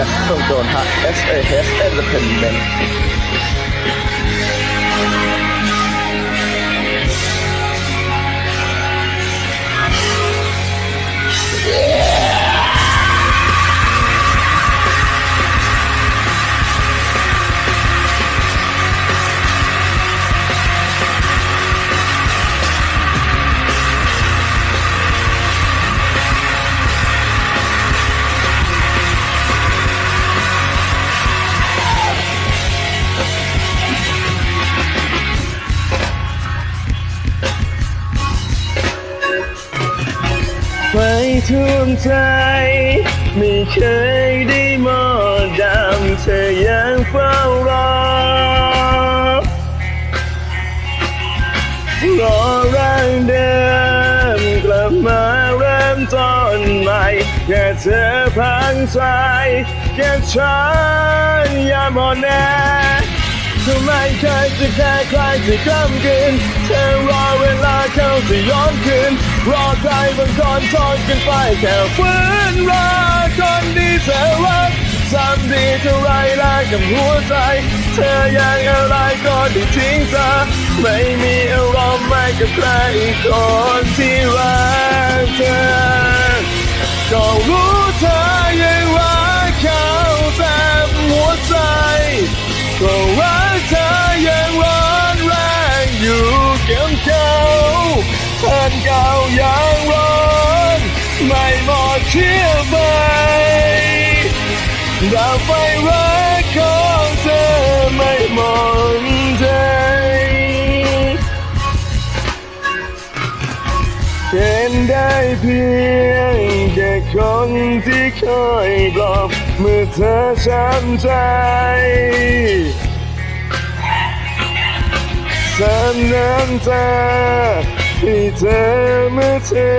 จัดส่งโดยทาง SAS Entertainment ท่วมใจ ไม่เคยได้หมดดำเธอยังเฝ้ารอ รอร่างเดิมกลับมาเริ่มต้นใหม่แค่เธอพังใจแค่ฉันอย่ามอนแน่เธอไมเคยจะแค่ใครที่กำกืนเธอรอเวลาเขาจะย้อน รอใครบางคนทนกันไปแค่ฝืนรักคนดีเธอรักทำดีเท่าไรแลกกับหัวใจ เธอยังอะไรก็ได้ทิ้งซะไม่มีอารมณ์ไม่กับใครอีกคนที่รัก ไฟรักของเธอไม่หมดใจเห็นได้เพียงแค่คนที่คอยปลอบเมื่อเธอช้ำใจซ้ำน้ำตาให้เธอเมื่อเธอ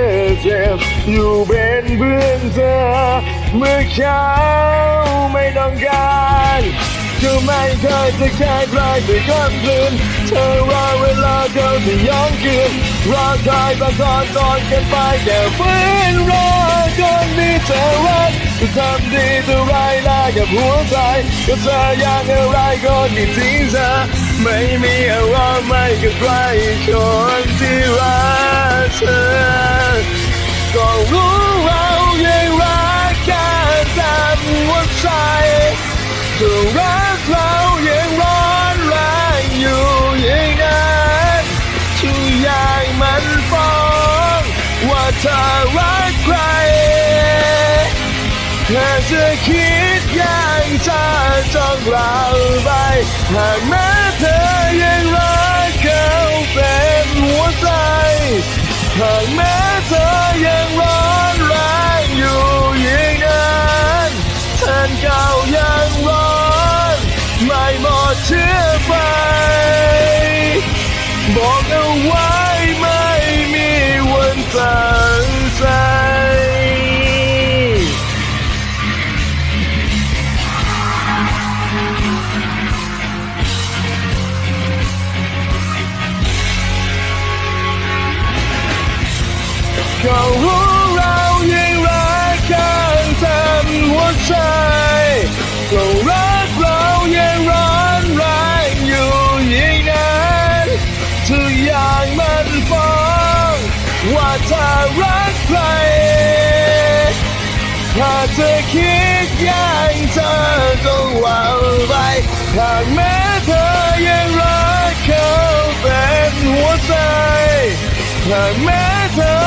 เจ็บอยู่เป็นเพื่อนเธอ เมื่อเขาไม่ต้องการก็ไม่เคยจะแค่ใครแต่ก้อนคืนเธอรอเวลาเขาจะย้อนคืนรอคอยบางตอนตอนกันไปแค่ฟื้นรอคนที่เธอรักจะทำดีเท่าไรล่ะกับหัวใจก็เธออยากอะไรก็ที่ทิ้งเธอไม่มีอะไรไม่กับใครคนที่รักเธอก็รู้เรายังรั ก็รักเรายังร้อนแรงอยู่อย่างนั้นทุกอย่างมันฟ้องว่าเธอรักใครแค่จะคิดอย่างจะจ้องเราไปหากแม้เธอยังรักเขาเต็มหัวใจหากแม้ ไปบอกเอาไว้ไม่มีวันตั้งใจก็รู้เรายังรักกันเต็มหัวใจเรายังางมันฟ้องว่าเธอรักใคร ถ้าเธอคิดอย่างเธอต้องวางไปหากแม้เธอยังรักเขาเป็นหัวใจหากแม้เธอ